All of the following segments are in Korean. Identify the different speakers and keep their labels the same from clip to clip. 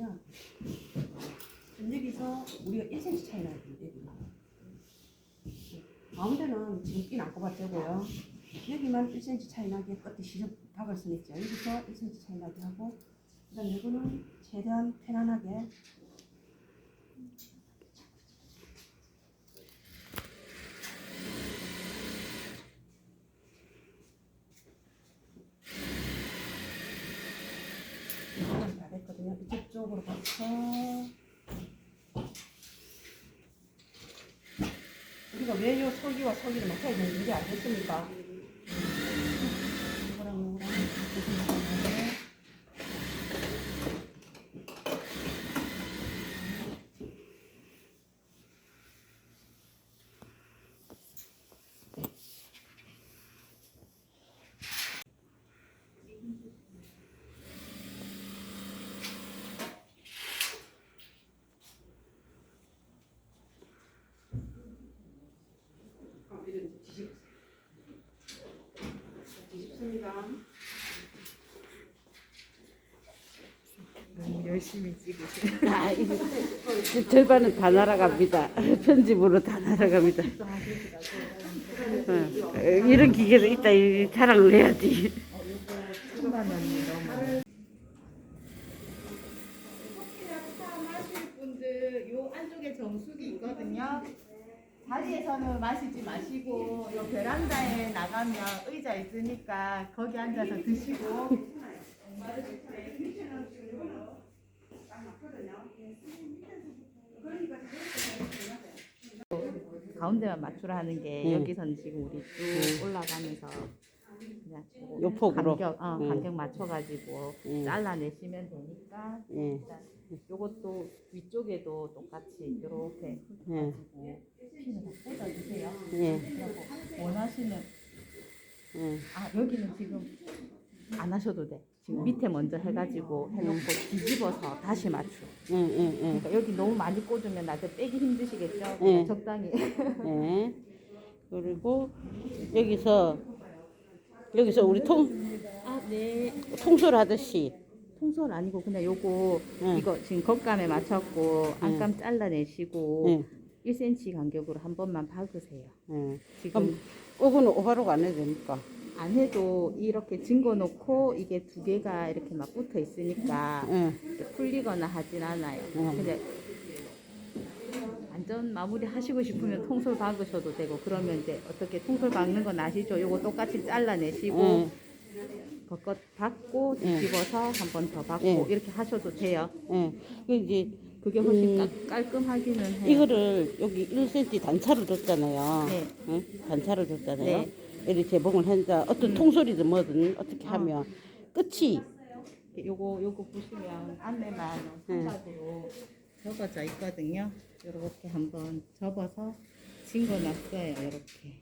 Speaker 1: 잡으면 여기서 우리가 1cm 차이 나요. 여기. 가운데는 지금 핀안 꼽아주고요. 여기만 1cm 차이 나게 끝에 시접 박을 수는 있죠. 여기서 1cm 차이 나게 하고 그다음 이거는 최대한 편안하게 이건 다 됐거든요. 이쪽 쪽으로 가서 우리가 왜 요 서기와 서기를 맞춰야 되는지 이게 안 됐습니까? 이거랑 이거랑 이렇게 맞춰서 어, 이런 뒤집 뒤집습니다.
Speaker 2: 너무 열심히 찍으시네.
Speaker 3: 아, 이거 절반은 다 날아갑니다. 편집으로 다 날아갑니다. 어, 이런 기계도 있다. 이 자랑을 해야지.
Speaker 2: 천만 원이 너무.
Speaker 4: 마실 분들 요 안쪽에 정수기 있거든요. 자리에서는 마시지 마시고 요 베란다에 나가면 의자 있으니까 거기 앉아서 드시고 가운데만 맞추라 하는 게
Speaker 3: 응.
Speaker 4: 여기서는 지금 우리 쭉 올라가면서 그냥
Speaker 3: 요 폭으로.
Speaker 4: 간격, 어,
Speaker 3: 응.
Speaker 4: 간격 맞춰가지고
Speaker 3: 응.
Speaker 4: 잘라내시면 되니까
Speaker 3: 예.
Speaker 4: 일단 요것도 위쪽에도 똑같이 이렇게
Speaker 3: 예.
Speaker 4: 가지고 핀을 다 꽂아주세요.
Speaker 3: 예.
Speaker 4: 그리고 원하시는
Speaker 3: 예.
Speaker 4: 아 여기는 지금 안 하셔도 돼. 지금 밑에 먼저 해가지고 해놓고 뒤집어서 다시 맞추.
Speaker 3: 예. 예. 예.
Speaker 4: 그러니까 여기 너무 많이 꽂으면 나중에 빼기 힘드시겠죠?
Speaker 3: 네.
Speaker 4: 그냥 적당히.
Speaker 3: 예. 그리고 여기서 여기서 우리 통
Speaker 4: 아 네.
Speaker 3: 통솔 하듯이
Speaker 4: 통솔 아니고 그냥 요거
Speaker 3: 응.
Speaker 4: 이거 지금 겉감에 맞췄고 안감 잘라내시고
Speaker 3: 예.
Speaker 4: 1cm 간격으로 한 번만 박으세요.
Speaker 3: 예.
Speaker 4: 지금
Speaker 3: 그럼 오븐은 오바로가 안 해도 됩니까?
Speaker 4: 안 해도 이렇게 증거 놓고 이게 두 개가 이렇게 막 붙어 있으니까
Speaker 3: 예.
Speaker 4: 이렇게 풀리거나 하진 않아요.
Speaker 3: 음.
Speaker 4: 근데 완전 마무리 하시고 싶으면 통솔 박으셔도 되고 그러면 이제 어떻게 통솔 박는 건 아시죠? 요거 똑같이 잘라내시고
Speaker 3: 예.
Speaker 4: 겉겉 박고
Speaker 3: 음.
Speaker 4: 뒤집어서 한 번 더 박고
Speaker 3: 음.
Speaker 4: 이렇게 하셔도 돼요.
Speaker 3: 예. 그 이제
Speaker 4: 그게 훨씬
Speaker 3: 음.
Speaker 4: 깔- 깔끔하기는 해요.
Speaker 3: 이거를 여기 1cm 단차를 줬잖아요.
Speaker 4: 네.
Speaker 3: 응? 단차를 줬잖아요.
Speaker 4: 네.
Speaker 3: 이렇게 재봉을 한다. 어떤
Speaker 4: 음.
Speaker 3: 통솔이든 뭐든 어떻게
Speaker 4: 어.
Speaker 3: 하면 끝이
Speaker 4: 요거 요거 보시면 안내만
Speaker 3: 음.
Speaker 4: 삼각으로 접어져 있거든요. 요렇게 한번 접어서 징거놨어요. 요렇게.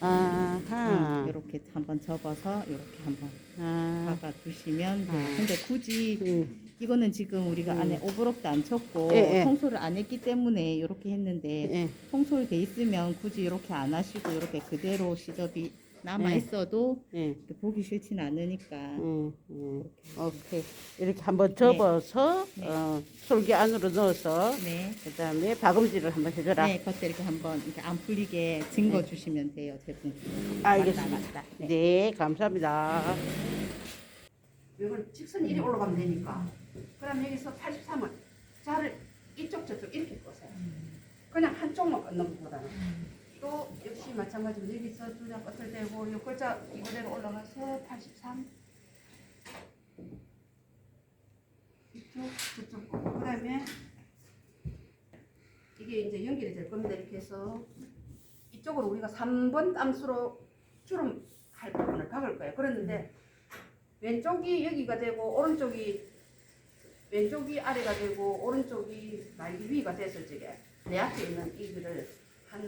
Speaker 3: 아하.
Speaker 4: 이렇게 한번 접어서 이렇게 한번
Speaker 3: 아.
Speaker 4: 박아 두시면 돼요.
Speaker 3: 아.
Speaker 4: 근데 굳이
Speaker 3: 음.
Speaker 4: 이거는 지금 우리가
Speaker 3: 음.
Speaker 4: 안에 오버록도 안 쳤고
Speaker 3: 예, 예.
Speaker 4: 통솔을 안 했기 때문에 이렇게 했는데
Speaker 3: 예.
Speaker 4: 통솔 돼 있으면 굳이 이렇게 안 하시고 이렇게 그대로 시접이 남아
Speaker 3: 예.
Speaker 4: 있어도
Speaker 3: 예.
Speaker 4: 이렇게 보기 싫진 않으니까
Speaker 3: 음, 음. 오케이. 이렇게 한번 접어서
Speaker 4: 네.
Speaker 3: 어, 솔기 안으로 넣어서
Speaker 4: 네.
Speaker 3: 그다음에 박음질을 한번 해줘라.
Speaker 4: 네, 겉에 이렇게 한번 이렇게 안 풀리게 증거 주시면 돼요, 제품.
Speaker 3: 알겠습니다.
Speaker 4: 맞다, 맞다. 네.
Speaker 3: 네, 감사합니다.
Speaker 1: 이걸 직선 이리 올라가면 되니까. 그럼 여기서 83을 자를 이쪽 저쪽 이렇게 꺼세요. 그냥 한쪽만 끊는 것보다는. 또 역시 마찬가지로 여기서 두자 끝을 대고 요 글자 이거대로 올라가서 83 이쪽 저쪽 그 다음에 이게 이제 연결이 될 겁니다. 이렇게 해서 이쪽으로 우리가 3번 땀수로 주름 할 부분을 박을 거예요. 그랬는데 왼쪽이 여기가 되고 오른쪽이 왼쪽이 아래가 되고 오른쪽이 날개 위가 됐을 적에 내 앞에 있는 이거를 한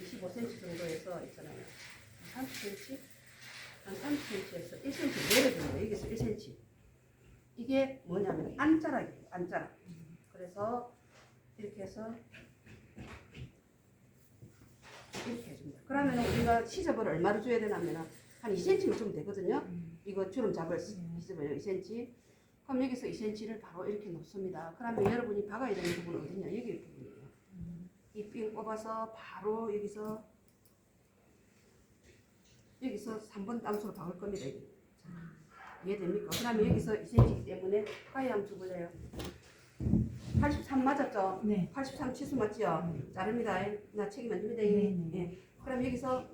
Speaker 1: 25cm 정도에서 있잖아요. 한 30cm? 한 30cm에서 1cm 내려주는 거예요. 여기서 1cm. 이게 뭐냐면 안자락이에요. 안자락. 그래서 이렇게 해서 이렇게 해줍니다. 그러면 우리가 시접을 얼마를 줘야 되냐면 한 2cm만 주면 되거든요. 이거 주름 잡을 시접을 2cm. 그럼 여기서 2cm를 바로 이렇게 놓습니다. 그러면 여러분이 박아야 되는 부분은 어디냐? 여기 부분이에요. 이삥 뽑아서 바로 여기서 여기서 3번 땀수로 박을 겁니다. 여기. 자, 이해됩니까? 그러면 여기서 2cm이기 때문에 가위 한번 줘볼래요? 83 맞았죠?
Speaker 2: 네.
Speaker 1: 83 치수 맞죠? 자릅니다. 나 책임 안 줍니다.
Speaker 2: 네,
Speaker 1: 예. 그럼 여기서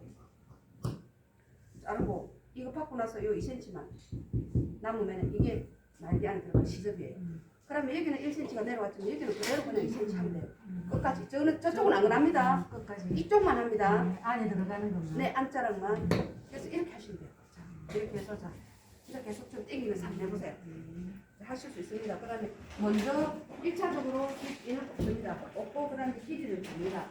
Speaker 1: 자르고 이거 받고 나서 요 2cm만 남으면 이게 날개 안에 들어간 시접이에요. 그러면 여기는 1cm가 내려왔지만 여기는 그대로 그냥 2cm 하면 돼요. 끝까지. 저는 저쪽은 안 합니다.
Speaker 2: 끝까지
Speaker 1: 이쪽만 합니다.
Speaker 2: 네, 안에 들어가는 것만.
Speaker 1: 네, 안자락만. 그래서 이렇게 하시면 돼요. 자, 이렇게 해서 자, 진짜 계속 좀 땡기면서 한번 해보세요. 자, 하실 수 있습니다. 그 다음에 먼저 1차적으로 길이는 없습니다. 없고 그 다음에 길이를 줍니다.